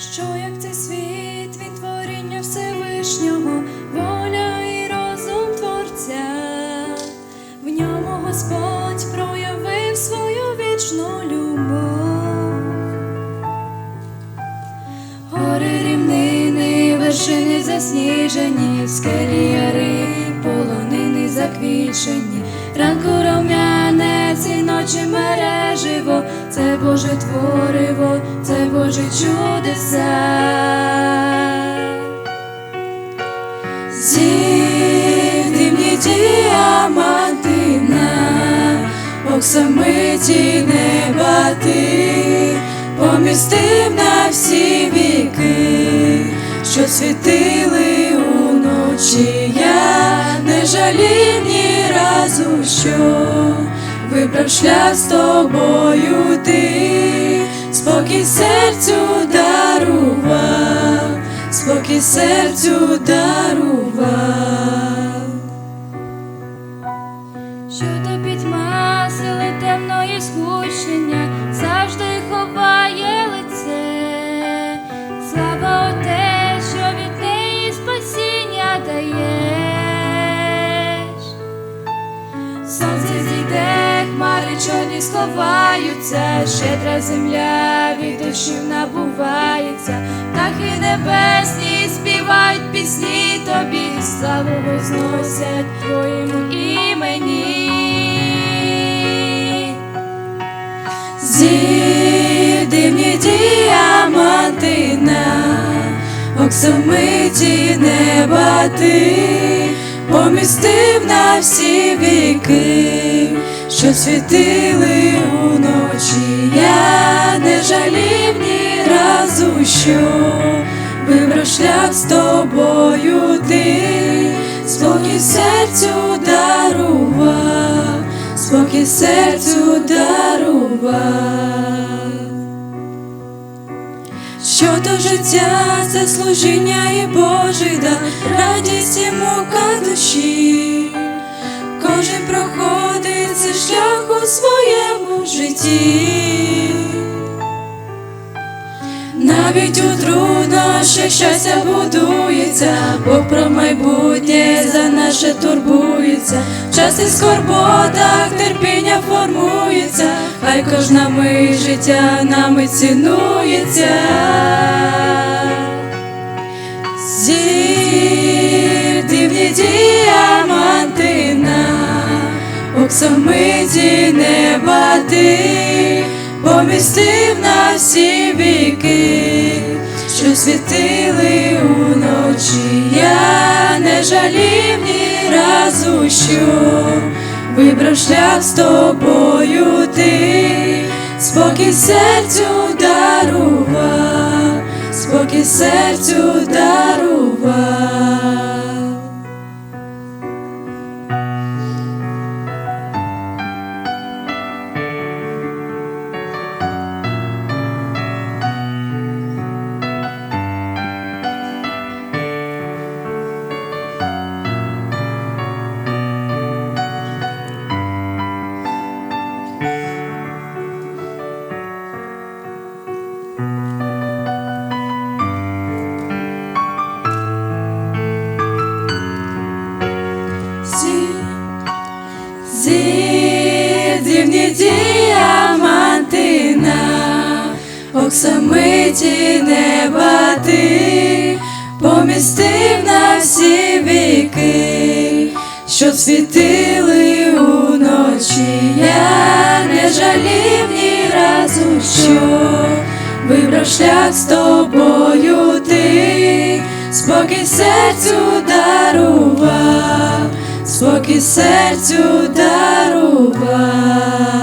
Що як цей світ від творіння Всевишнього, воля і розум Творця, в ньому Господь проявив свою вічну любов. Гори рівнини, вершини засніжені, скелі яри, полонини заквічені, ранку рум'янець і ночі мереживо, це Боже твориво, оксамиті неба ти помістив на всі віки, що світили уночі. Я не жалів ні разу, що вибрав шлях з тобою ти, спокій серцю дарував, спокій серцю дарував. Сонце зійде, хмари чорні сховаються, щедра земля від дощів набувається, птахи небесні співають пісні тобі, славу возносять твоєму імені. Зідивні діаманти на оксамиті неба ти помістив на всі віки, що світили уночі. Я не жалів ні разу, що вибрав шлях з тобою ти, спокій серцю дарував, спокій серцю дарував. Що то життя, це служіння і Божий дар, радість і мука душі. Кожен проходить цей шлях у своєму житті. Навіть у труднощах щастя будується, Бог про майбутнє за наше турбується, в час скорботах терпіння формується, хай кожна ми життя нами цінується. Зір дивні діаманти на оксамиті неба ти помістив на всі віки, що світили уночі. Я не жалів ні що вибрав шлях з тобою ти, спокій серцю дарував, спокій серцю дарував. Оксамиті неба ти помістив на всі віки, що світили уночі. Я не жалів ні разу, що вибрав шлях з тобою ти, спокій серцю дарував, спокій серцю дарував.